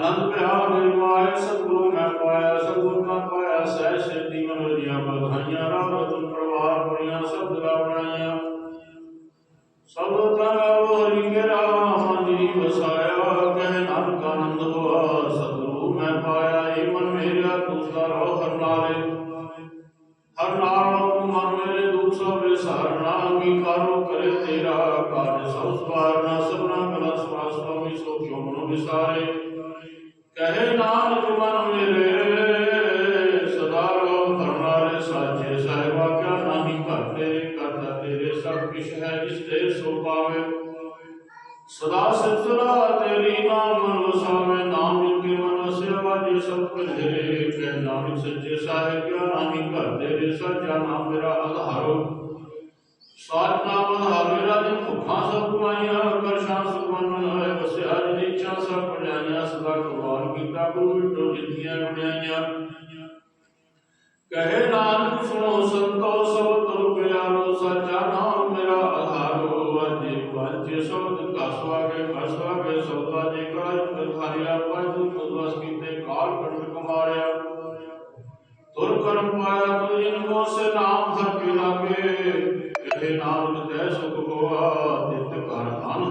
ਨਾਨਕ ਪਿਆਰ ਨਿਰਵਾਇ ਸਤਿਗੁਰੂ ਮੈਂ ਪਾਇਆ ਸਤਿਗੁਰ ਮੈਂ ਪਾਇਆ ਸਹਿ ਸਿੱਧੀ ਮਨ ਵਜੀਆਂ ਬਧਾਈਆਂ ਰਾਮ ਰਤਨ ਪਰਵਾਰ ਬੜੀਆਂ ਸਬਦ ਗਾਵਣਾਈਆਂ ਸਭ ਤੰਗ ਹਰੀ ਕੇ ਰਾਮ ਜੀ ਵਸਾਇਆ ਵਿਸਾਰੇ। ਕਹੇ ਨਾਨਕ ਮਨ ਮੇਰੇ ਸਦਾ ਰੋ ਹਰਨਾਰੇ ਸਾਚੇ ਸਾਹਿਬਾ ਕਿਆ ਨਾਹੀ ਘਰ ਕਰਤਾ ਤੇਰੇ ਸਭ ਕਿਛ ਹੈ ਜਿਸ ਤੇ ਸੋ ਪਾਵੇ। ਸਦਾ ਸਿਫਤਰਾ ਤੇਰੀ ਨਾਮ ਮਨ ਵਸਾਵੇ। ਨਾਮ ਜਿਨ ਕੇ ਮਨ ਵਸਿਆ ਵਾਜੇ ਸਭ ਕੁਝੇ ਕਹਿ ਨਾਨਕ ਸੱਚੇ ਸਾਹਿਬ, ਕਿਆ ਨਾਹੀ ਘਰ ਰੇ ਸੱਚਾ ਨਾਮ ਮੇਰਾ ਆਧਾਰੋ ਕੁਰਬਾਨ ਕੀਤਾ ਗੁਰੂ ਵਿਟੋ ਜਿੱਤੀਆਂ ਵਡਿਆਈਆਂ ਕਹੇ ਨਾਨਕ, ਸੁਣੋ ਸੰਤੋ, ਸਭ ਤੁਰ ਪਿਆਰੋ, ਸੱਚਾ ਨਾਮ ਮੇਰਾ ਆਧਾਰੋ ਅਜੇ ਪੰਜ ਸ਼ਬਦ ਕਸਵਾਗੇ ਕਸਵਾਗੇ ਸੌਦਾ ਜੇ ਕਲਾ ਖਾਰਿਆ ਪੰਜ ਤੁਦਵਸ ਕੀਤੇ ਕਾਲ ਕੰਡ ਕਮਾਰਿਆ। ਤੁਰ ਕਰਮ ਪਾਇਆ ਤੁ ਜਿਨ ਕੋ ਸੇ ਨਾਮ ਹਰ ਕੇ ਲਾਗੇ। ਕਹੇ ਨਾਨਕ, ਤੈ ਸੁਖ ਹੋਆ, ਤਿਤ ਕਰ ਧਨ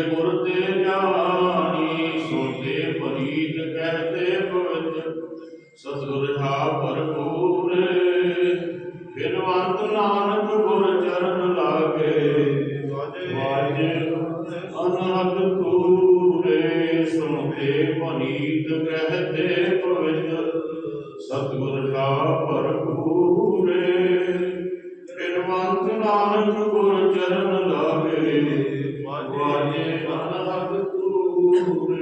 ਗੁਰ ਤੇ ਜਾਣੀ ਸੋਤੇ ਪਰੀਤ ਕਹਤੇ ਪਵਿੱਤ। ਸਤਗੁਰ ਹਾ ਭਰਪੂਰ ਬਿਨਵੰਤ ਨਾਨਕ ਗੁਰ ਚਰਨ ਲਾਗੇ। ਵਾਜੇ ਅਨਹਦ ਤੂਰੇ ਸੋਤੇ ਪਰੀਤ ਕਹਤੇ ਪਵਿੱਤ। ਸਤਗੁਰ ਹਾ ਭਰਪੂਰ ਬਿਨਵੰਤ ਨਾਨਕ ਗੁਰ ਚਰਨ ਲਾਗੇ। ਵਾਜੇ ਅਨਹਦ ਤੂ